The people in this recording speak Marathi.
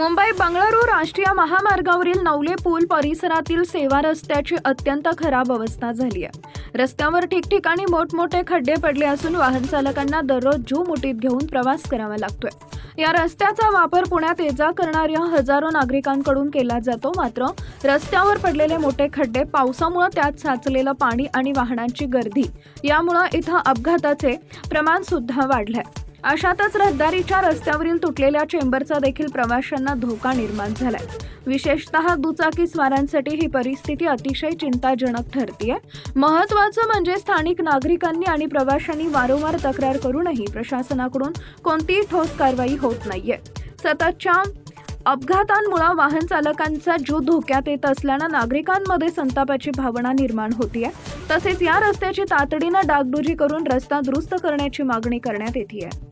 मुंबई बंगळुरू राष्ट्रीय महामार्गावरील नवले पूल परिसरातील सेवा रस्त्याची अत्यंत खराब अवस्था झाली आहे. रस्त्यावर ठिकठिकाणी मोठमोठे खड्डे पडले असून वाहन चालकांना दररोज जू मुठीत घेऊन प्रवास करावा लागतोय. या रस्त्याचा वापर पुण्यात ये जा करणाऱ्या हजारो नागरिकांकडून केला जातो मात्र रस्त्यावर पडलेले मोठे खड्डे पावसामुळे त्यात साचलेलं पाणी आणि वाहनांची गर्दी यामुळं इथं अपघाताचे प्रमाण सुद्धा वाढलंय. अशातच रहदारीच्या रस्त्यावरील तुटलेल्या चेंबरचा देखील प्रवाशांना धोका निर्माण झालाय. विशेषतः दुचाकी स्वारांसाठी ही परिस्थिती अतिशय चिंताजनक ठरतीये. महत्वाचं म्हणजे स्थानिक नागरिकांनी आणि प्रवाशांनी वारंवार तक्रार करूनही प्रशासनाकडून कोणतीही ठोस कारवाई होत नाहीये. सततच्या अपघातांमुळे वाहन चालकांचा जीव धोक्यात येत असल्यानं नागरिकांमध्ये संतापाची भावना निर्माण होतीये. तसेच या रस्त्याची तातडीनं डागडुजी करून रस्ता दुरुस्त करण्याची मागणी करण्यात येते आहे